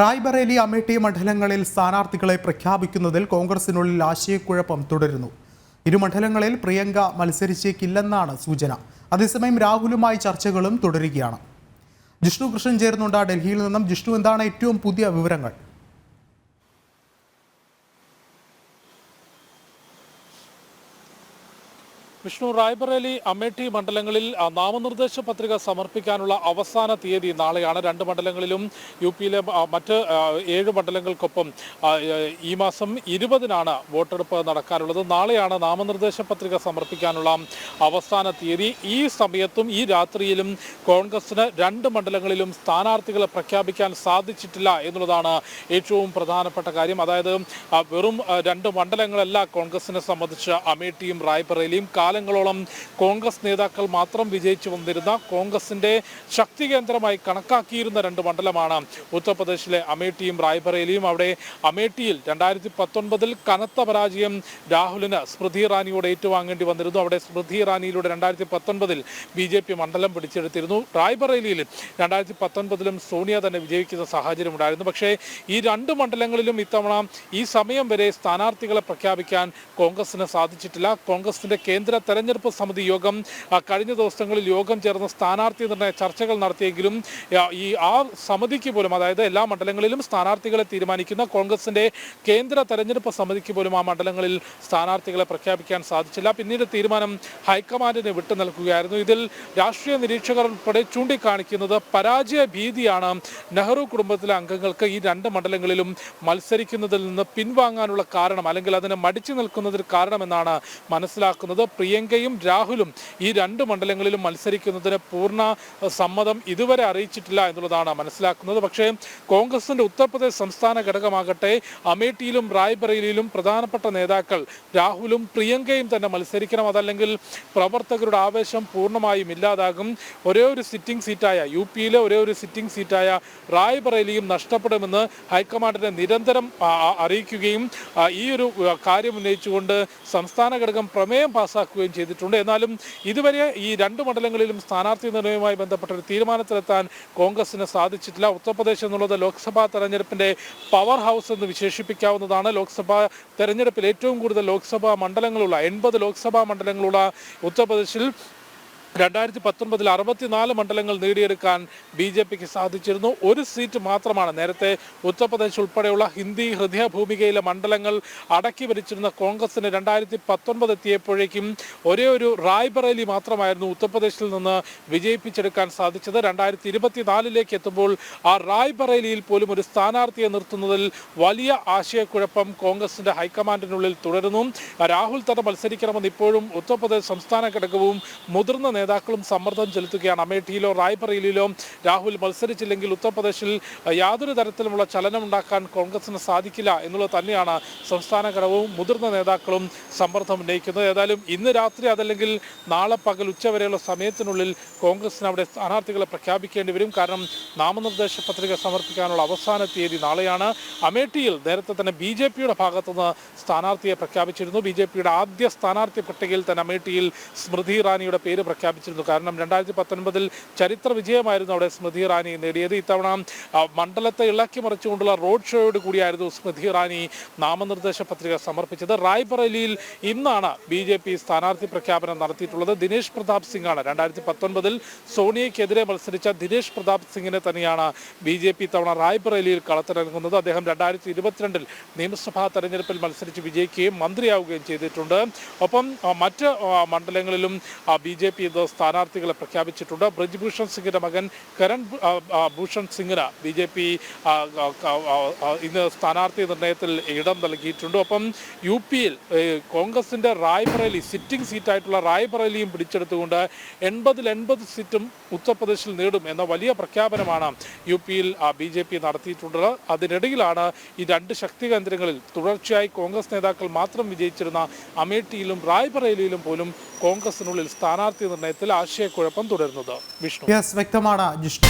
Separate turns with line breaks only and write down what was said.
റായ്ബറേലി അമേഠി മണ്ഡലങ്ങളിൽ സ്ഥാനാർത്ഥികളെ പ്രഖ്യാപിക്കുന്നതിൽ കോൺഗ്രസിനുള്ളിൽ ആശയക്കുഴപ്പം തുടരുന്നു. ഇരു മണ്ഡലങ്ങളിൽ പ്രിയങ്ക മത്സരിച്ചേക്കില്ലെന്നാണ് സൂചന. അതേസമയം രാഹുലുമായി ചർച്ചകളും തുടരുകയാണ്. ജിഷ്ണു കൃഷ്ണൻ ചേരുന്നുണ്ട് ഡൽഹിയിൽ നിന്നും. ജിഷ്ണു എന്താണ് ഏറ്റവും പുതിയ വിവരങ്ങൾ?
വിഷ്ണു റായ്ബറേലി അമേഠി മണ്ഡലങ്ങളിൽ നാമനിർദ്ദേശ പത്രിക സമർപ്പിക്കാനുള്ള അവസാന തീയതി നാളെയാണ്. രണ്ട് മണ്ഡലങ്ങളിലും യു പിയിലെ മറ്റ് ഏഴ് മണ്ഡലങ്ങൾക്കൊപ്പം ഈ മാസം ഇരുപതിനാണ് വോട്ടെടുപ്പ് നടക്കാനുള്ളത്. നാളെയാണ് നാമനിർദ്ദേശ പത്രിക സമർപ്പിക്കാനുള്ള അവസാന തീയതി. ഈ സമയത്തും ഈ രാത്രിയിലും കോൺഗ്രസിന് രണ്ട് മണ്ഡലങ്ങളിലും സ്ഥാനാർത്ഥികളെ പ്രഖ്യാപിക്കാൻ സാധിച്ചിട്ടില്ല എന്നുള്ളതാണ് ഏറ്റവും പ്രധാനപ്പെട്ട കാര്യം. അതായത് വെറും രണ്ട് മണ്ഡലങ്ങളല്ല കോൺഗ്രസിനെ സംബന്ധിച്ച് അമേഠിയും റായ്ബറേലിയും കാലങ്ങളോളം കോൺഗ്രസ് നേതാക്കൾ മാത്രം വിജയിച്ചു വന്നിരുന്ന കോൺഗ്രസിന്റെ ശക്തി കേന്ദ്രമായി കണക്കാക്കിയിരുന്ന രണ്ട് മണ്ഡലമാണ് ഉത്തർപ്രദേശിലെ അമേഠിയും റായ്ബറേലിയും. അവിടെ അമേഠിയിൽ രണ്ടായിരത്തി പത്തൊൻപതിൽ കനത്ത പരാജയം രാഹുലിന് സ്മൃതി ഇറാനിയോട് ഏറ്റുവാങ്ങേണ്ടി വന്നിരുന്നു. അവിടെ സ്മൃതി ഇറാനിയിലൂടെ രണ്ടായിരത്തി പത്തൊൻപതിൽ ബി ജെ പി മണ്ഡലം പിടിച്ചെടുത്തിരുന്നു. റായ്ബറേലിയിൽ രണ്ടായിരത്തി പത്തൊൻപതിലും സോണിയ തന്നെ വിജയിക്കുന്ന സാഹചര്യം ഉണ്ടായിരുന്നു. പക്ഷേ ഈ രണ്ട് മണ്ഡലങ്ങളിലും ഇത്തവണ ഈ സമയം വരെ സ്ഥാനാർത്ഥികളെ പ്രഖ്യാപിക്കാൻ കോൺഗ്രസിന് സാധിച്ചിട്ടില്ല. കോൺഗ്രസിന്റെ കേന്ദ്ര തെരഞ്ഞെടുപ്പ് സമിതി യോഗം കഴിഞ്ഞ ദിവസങ്ങളിൽ യോഗം ചേർന്ന് സ്ഥാനാർത്ഥി നിർണയ ചർച്ചകൾ നടത്തിയെങ്കിലും ഈ ആ സമിതിക്ക് പോലും അതായത് എല്ലാ മണ്ഡലങ്ങളിലും സ്ഥാനാർത്ഥികളെ തീരുമാനിക്കുന്ന കോൺഗ്രസിന്റെ കേന്ദ്ര തെരഞ്ഞെടുപ്പ് സമിതിക്ക് പോലും ആ മണ്ഡലങ്ങളിൽ സ്ഥാനാർത്ഥികളെ പ്രഖ്യാപിക്കാൻ സാധിച്ചില്ല. പിന്നീട് തീരുമാനം ഹൈക്കമാൻഡിന് വിട്ടു നൽകുകയായിരുന്നു. ഇതിൽ രാഷ്ട്രീയ നിരീക്ഷകർ ഉൾപ്പെടെ ചൂണ്ടിക്കാണിക്കുന്നത് പരാജയ ഭീതിയാണ് നെഹ്റു കുടുംബത്തിലെ അംഗങ്ങൾക്ക് ഈ രണ്ട് മണ്ഡലങ്ങളിലും മത്സരിക്കുന്നതിൽ നിന്ന് പിൻവാങ്ങാനുള്ള കാരണം അല്ലെങ്കിൽ അതിനെ മടിച്ചു നിൽക്കുന്നതിന് കാരണമെന്നാണ് മനസ്സിലാക്കുന്നത്. പ്രിയങ്കയും രാഹുലും ഈ രണ്ട് മണ്ഡലങ്ങളിലും മത്സരിക്കുന്നതിന് പൂർണ സമ്മതം ഇതുവരെ അറിയിച്ചിട്ടില്ല എന്നുള്ളതാണ് മനസ്സിലാക്കുന്നത്. പക്ഷേ കോൺഗ്രസിന്റെ ഉത്തർപ്രദേശ് സംസ്ഥാന ഘടകമാകട്ടെ അമേഠിയിലും റായ്ബറേലിയിലും പ്രധാനപ്പെട്ട നേതാക്കൾ രാഹുലും പ്രിയങ്കയും തന്നെ മത്സരിക്കണം. അതല്ലെങ്കിൽ പ്രവർത്തകരുടെ ആവേശം പൂർണമായും ഇല്ലാതാകും. ഒരേ ഒരു സിറ്റിംഗ് സീറ്റായ യു പിയിലെ ഒരേ ഒരു സിറ്റിംഗ് സീറ്റായ റായ്ബറേലിയും നഷ്ടപ്പെടുമെന്ന് ഹൈക്കമാൻഡിനെ നിരന്തരം അറിയിക്കുകയും ഈ ഒരു കാര്യം ഉന്നയിച്ചുകൊണ്ട് സംസ്ഥാന ഘടകം പ്രമേയം പാസാക്കുകയും ചെയ്തിട്ടുണ്ട്. എന്നാലും ഇതുവരെ ഈ രണ്ട് മണ്ഡലങ്ങളിലും സ്ഥാനാർത്ഥി നിർണയവുമായി ബന്ധപ്പെട്ട ഒരു തീരുമാനത്തിലെത്താൻ കോൺഗ്രസിന് സാധിച്ചിട്ടില്ല. ഉത്തർപ്രദേശ് എന്നുള്ളത് ലോക്സഭാ തെരഞ്ഞെടുപ്പിന്റെ പവർ ഹൗസ് എന്ന് വിശേഷിപ്പിക്കാവുന്നതാണ്. ലോക്സഭാ തെരഞ്ഞെടുപ്പിൽ ഏറ്റവും കൂടുതൽ ലോക്സഭാ മണ്ഡലങ്ങളുള്ള എൺപത് ലോക്സഭാ മണ്ഡലങ്ങളുള്ള ഉത്തർപ്രദേശിൽ രണ്ടായിരത്തി പത്തൊൻപതിൽ അറുപത്തിനാല് മണ്ഡലങ്ങൾ നേടിയെടുക്കാൻ ബി ജെ പിക്ക് സാധിച്ചിരുന്നു. ഒരു സീറ്റ് മാത്രമാണ് നേരത്തെ ഉത്തർപ്രദേശ് ഉൾപ്പെടെയുള്ള ഹിന്ദി ഹൃദയഭൂമികയിലെ മണ്ഡലങ്ങൾ അടക്കി ഭരിച്ചിരുന്ന കോൺഗ്രസിന് രണ്ടായിരത്തി പത്തൊൻപത് എത്തിയപ്പോഴേക്കും ഒരേ ഒരു റായ്ബറേലി മാത്രമായിരുന്നു ഉത്തർപ്രദേശിൽ നിന്ന് വിജയിപ്പിച്ചെടുക്കാൻ സാധിച്ചത്. രണ്ടായിരത്തി ഇരുപത്തിനാലിലേക്ക് എത്തുമ്പോൾ ആ റായ്ബറേലിയിൽ പോലും ഒരു സ്ഥാനാർത്ഥിയെ നിർത്തുന്നതിൽ വലിയ ആശയക്കുഴപ്പം കോൺഗ്രസിന്റെ ഹൈക്കമാൻഡിനുള്ളിൽ തുടരുന്നു. രാഹുൽ തന്നെ മത്സരിക്കണമെന്ന് ഇപ്പോഴും ഉത്തർപ്രദേശ് സംസ്ഥാന ഘടകവും മുതിർന്ന നേതാക്കളും സമ്മർദ്ദം ചെലുത്തുകയാണ്. അമേഠിയിലോ റായ്ബറേലിയിലോ രാഹുൽ മത്സരിച്ചില്ലെങ്കിൽ ഉത്തർപ്രദേശിൽ യാതൊരു തരത്തിലുമുള്ള ചലനം ഉണ്ടാക്കാൻ കോൺഗ്രസിന് സാധിക്കില്ല എന്നുള്ളത് തന്നെയാണ് സംസ്ഥാന ഘടകവും മുതിർന്ന നേതാക്കളും സമ്മർദ്ദം ഉന്നയിക്കുന്നത്. ഏതായാലും ഇന്ന് രാത്രി അതല്ലെങ്കിൽ നാളെ പകൽ ഉച്ചവരെയുള്ള സമയത്തിനുള്ളിൽ കോൺഗ്രസിന് അവിടെ സ്ഥാനാർത്ഥികളെ പ്രഖ്യാപിക്കേണ്ടി വരും. കാരണം നാമനിർദ്ദേശ പത്രിക സമർപ്പിക്കാനുള്ള അവസാന തീയതി നാളെയാണ്. അമേഠിയിൽ നേരത്തെ തന്നെ ബി ജെ പിയുടെ ഭാഗത്തുനിന്ന് സ്ഥാനാർത്ഥിയെ പ്രഖ്യാപിച്ചിരുന്നു. ബി ജെ പിയുടെ ആദ്യ സ്ഥാനാർത്ഥി പട്ടികയിൽ തന്നെ അമേഠിയിൽ സ്മൃതി ഇറാനിയുടെ പേര് പ്രഖ്യാപിച്ചിരുന്നു. കാരണം രണ്ടായിരത്തി പത്തൊൻപതിൽ ചരിത്ര വിജയമായിരുന്നു അവിടെ സ്മൃതി ഇറാനി നേടിയത്. ഇത്തവണ മണ്ഡലത്തെ ഇളക്കി മറിച്ചുകൊണ്ടുള്ള റോഡ് ഷോയോട് കൂടിയായിരുന്നു സ്മൃതി ഇറാനി നാമനിർദ്ദേശ പത്രിക സമർപ്പിച്ചത്. റായ്ബറേലിയിൽ ഇന്നാണ് ബി ജെ പി സ്ഥാനാർത്ഥി പ്രഖ്യാപനം നടത്തിയിട്ടുള്ളത്. ദിനേശ് പ്രതാപ് സിംഗാണ് രണ്ടായിരത്തി പത്തൊൻപതിൽ സോണിയയ്ക്കെതിരെ മത്സരിച്ച ദിനേശ് പ്രതാപ് സിംഗിനെ തന്നെയാണ് ബി ജെ പി ഇത്തവണ റായ്ബറേലിയിൽ കളത്തിലിറങ്ങുന്നത് അദ്ദേഹം രണ്ടായിരത്തി ഇരുപത്തിരണ്ടിൽ നിയമസഭാ തെരഞ്ഞെടുപ്പിൽ മത്സരിച്ച് വിജയിക്കുകയും മന്ത്രിയാവുകയും ചെയ്തിട്ടുണ്ട്. ഒപ്പം മറ്റ് മണ്ഡലങ്ങളിലും ബി ജെ പി സ്ഥാനാർത്ഥികളെ പ്രഖ്യാപിച്ചിട്ടുണ്ട്. ബ്രജ്ഭൂഷൺ സിംഗിന്റെ മകൻ കരൺ ഭൂഷൺ സിംഗിന് ബി ജെ പി ഇന്ന് സ്ഥാനാർത്ഥി നിർണയത്തിൽ ഇടം നൽകിയിട്ടുണ്ട്. അപ്പം യു പിയിൽ കോൺഗ്രസിന്റെ റായ്ബറേലി സിറ്റിംഗ് സീറ്റായിട്ടുള്ള റായ്ബറേലിയും പിടിച്ചെടുത്തുകൊണ്ട് എൺപതിൽ എൺപത് സീറ്റും ഉത്തർപ്രദേശിൽ നേടും എന്ന വലിയ പ്രഖ്യാപനമാണ് യു പിയിൽ ബി ജെ പി നടത്തിയിട്ടുള്ളത്. അതിനിടയിലാണ് ഈ രണ്ട് ശക്തി കേന്ദ്രങ്ങളിൽ തുടർച്ചയായി കോൺഗ്രസ് നേതാക്കൾ മാത്രം വിജയിച്ചിരുന്ന അമേഠിയിലും റായ്ബറേലിയിലും പോലും കോൺഗ്രസിനുള്ളിൽ സ്ഥാനാർത്ഥി നിർണയത്തിൽ ആശയക്കുഴപ്പം തുടരുന്നത്. വിഷ്ണു.
വ്യക്തമാണ് ജിഷ്ണു.